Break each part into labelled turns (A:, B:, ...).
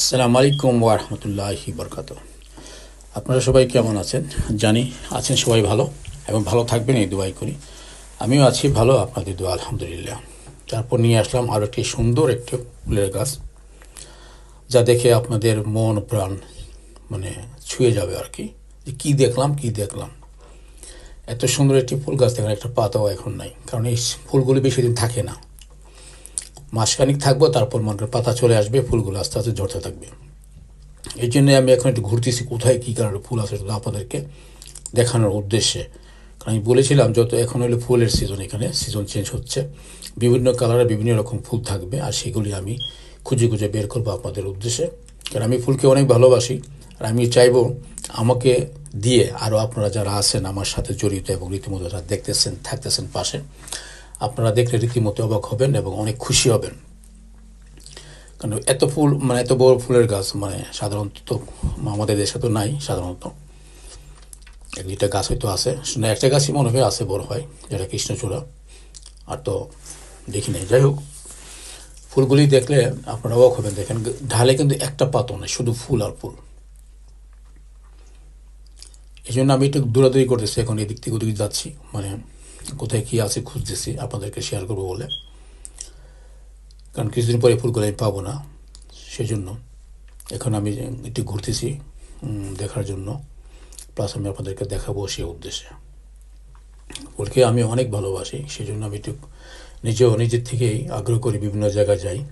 A: আসসালামু আলাইকুম ওরহমতুল্লাহি বরকাত আপনারা সবাই কেমন আছেন? জানি আছেন সবাই ভালো এবং ভালো থাকবেন, এই দোয়াই করি। আমিও আছি ভালো, আপনাদের দোয়া, আলহামদুলিল্লাহ। তারপর নিয়ে আসলাম আরও একটি সুন্দর একটি ফুলের গাছ, যা দেখে আপনাদের মন, প্রাণ মানে ছুঁয়ে যাবে আর কি। যে কী দেখলাম কী দেখলাম। এত সুন্দর একটি ফুল গাছ দেখার একটা পাতাও এখন নাই, কারণ এই ফুলগুলি বেশি দিন থাকে না। মাসখানিক থাকব, তারপর মনে করেন পাতা চলে আসবে, ফুলগুলো আস্তে আস্তে ঝরতে থাকবে। এই জন্য আমি এখন একটু ঘুরতেছি, কোথায় কী কারণে ফুল আছে সেগুলো আপনাদেরকে দেখানোর উদ্দেশ্যে। কারণ আমি বলেছিলাম যত এখন হলো ফুলের সিজন এখানে সিজন চেঞ্জ হচ্ছে, বিভিন্ন কালারে বিভিন্ন রকম ফুল থাকবে, আর সেগুলি আমি খুঁজে খুঁজে বের করব আপনাদের উদ্দেশ্যে। কারণ আমি ফুলকে অনেক ভালোবাসি, আর আমি চাইব আমাকে দিয়ে আরও আপনারা যারা আছেন, আমার সাথে জড়িত এবং রীতিমতো যারা দেখতেছেন, থাকতেছেন পাশে আপনারা দেখলে রীতিমতো অবাক হবেন এবং অনেক খুশি হবেন। কারণ এত ফুল মানে এত বড় ফুলের গাছ মানে সাধারণত তো আমাদের দেশে তো নাই সাধারণত। এক দুইটা গাছ হয়তো আছে। একটা গাছই মনে হয় আছে, বড় হয়, যেটা কৃষ্ণচূড়া। আর তো দেখি নাই। যাই হোক, ফুলগুলি দেখলে আপনারা অবাক হবেন। দেখেন, ঢালে কিন্তু একটা পাতও নেই, শুধু ফুল আর ফুল। এই জন্য আমি একটু দৌড়াদৌড়ি করতেছি, এখন এদিক থেকে ওদিক যাচ্ছি। মানে কোথায় কী আছে খুঁজতেছি, আপনাদেরকে শেয়ার করব বলে। কারণ কিছুদিন পরে ফুলগুলো আমি পাবো না, সেজন্য এখন আমি একটু ঘুরতেছি দেখার জন্য। প্লাস আমি আপনাদেরকে দেখাবো সেই উদ্দেশ্যে। ফুলকে আমি অনেক ভালোবাসি সেই জন্য আমি একটু নিজেও নিজের থেকেই আগ্রহ করি বিভিন্ন জায়গায় যাই।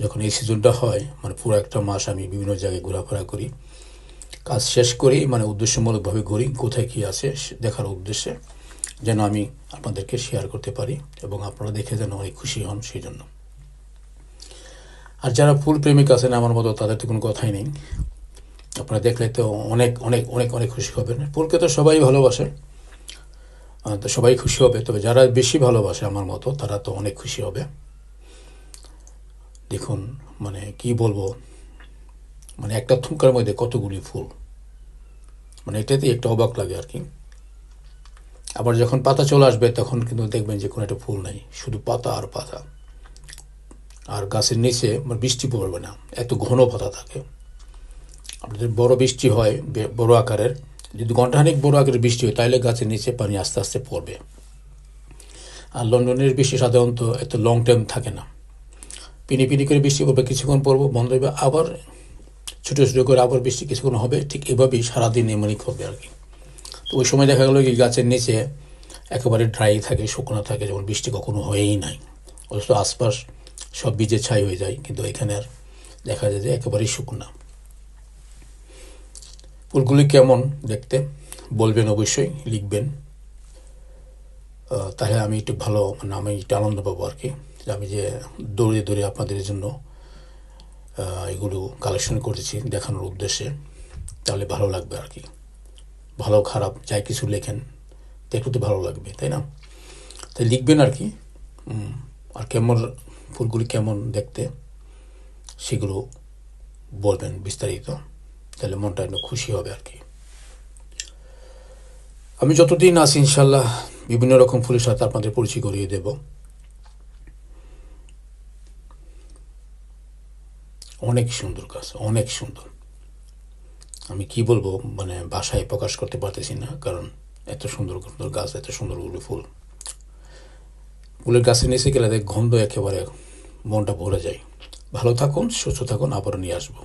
A: যখন এই সিজনটা হয় মানে পুরো একটা মাস আমি বিভিন্ন জায়গায় ঘোরাফেরা করি। কাজ শেষ করেই মানে উদ্দেশ্যমূলকভাবে ঘুরি, কোথায় কী আছে, সে- দেখার উদ্দেশ্যে। যেন আমি আপনাদেরকে শেয়ার করতে পারি এবং আপনারা দেখে যেন অনেক খুশি হন সেই জন্য আর যারা ফুল প্রেমিক আছেন আমার মতো, তাদের তো কোনো কথাই নেই। আপনারা দেখলে তো অনেক অনেক অনেক অনেক খুশি হবেন। ফুলকে তো সবাই ভালোবাসে। তো সবাই খুশি হবে। তবে যারা বেশি ভালোবাসে আমার মতো, তারা তো অনেক খুশি হবে। দেখুন মানে কি বলব? মানে একটা থুমকার মধ্যে কতগুলি ফুল। মানে এটাতেই একটা অবাক লাগে আর কি। আবার যখন পাতা চলে আসবে, তখন কিন্তু দেখবেন যে কোনো একটা ফুল নেই, শুধু পাতা আর পাতা। আর গাছের নিচে মানে বৃষ্টি পড়বে না, এত ঘন পাতা থাকে। আপনাদের বড় বৃষ্টি হয় বড় আকারের। যদি ঘন্টাখানিক বড় আকারের বৃষ্টি হয় তাহলে গাছের নিচে পানি আস্তে আস্তে পড়বে। আর লন্ডনের বৃষ্টি সাধারণত এত লং টাইম থাকে না। পিনি পিনি করে বৃষ্টি পড়বে, কিছুক্ষণ পড়ব, বন্ধ হবে আবার ছোটো ছোটো করে আবার বৃষ্টি কিছুক্ষণ হবে, ঠিক এভাবেই সারাদিন এমনই করবে আর কি। তো ওই সময় দেখা গেলো কি গাছের নিচে একেবারে ড্রাই থাকে, শুকনো থাকে, যেমন বৃষ্টি কখনো হয়েই নাই। অথচ আশপাশ সব বীজে ছাই হয়ে যায়, কিন্তু এখানে আর দেখা যায় যে একেবারেই শুকনা। ফুলগুলি কেমন দেখতে? বলবেন অবশ্যই, লিখবেন। তাহলে আমি একটু ভালো মানে আমি একটু আনন্দ পাবো আর কি আমি যে দৌড়ে দৌড়ে আপনাদের জন্য এগুলো কালেকশন করেছি দেখানোর উদ্দেশ্যে, তাহলে ভালো লাগবে আর কি। ভালো, খারাপ, যাই কিছু লেখেন দেখতে তো ভালো লাগবে, তাই না? তাই লিখবেন আর কি আর কেমন ফুলগুলি কেমন দেখতে, সেগুলো বলবেন বিস্তারিত, তাহলে মনটা একটু খুশি হবে আর কি। আমি যতদিন আছি ইনশাল্লাহ বিভিন্ন রকম ফুলের সাথে আপনাদের পরিচয় করিয়ে দেব। অনেক সুন্দর গাছ, অনেক সুন্দর। আমি কি বলব মানে ভাষায় প্রকাশ করতে পারতেছি না, কারণ এত সুন্দর সুন্দর গাছ, এত সুন্দরগুলো ফুল। উলের গাছের নিচে গেলে দেখ গন্ধ একেবারে মনটা ভরে যায়। ভালো থাকুন, সুস্থ থাকুন আবার নিয়ে আসব।